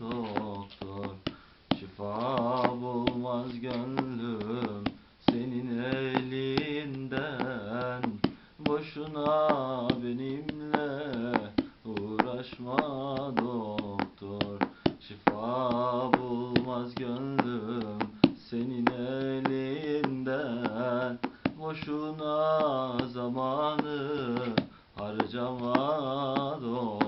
doktor. Şifa bulmaz gönlüm senin elinden. Boşuna benimle uğraşma doktor. Şifa bulmaz gönlüm senin elinden. Boşuna zamanı harcama doktor.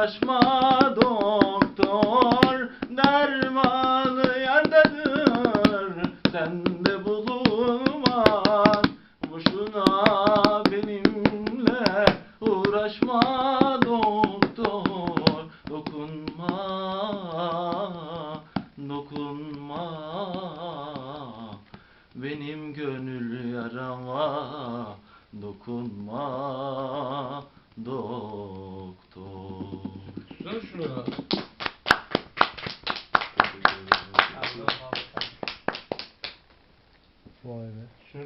uğraşma doktor Dermanı yerdedir. Sende bulunmaz Boşuna benimle uğraşma doktor. Dokunma, dokunma. Benim gönül yarama Dokunma Vur şunu. Vay be. Şunu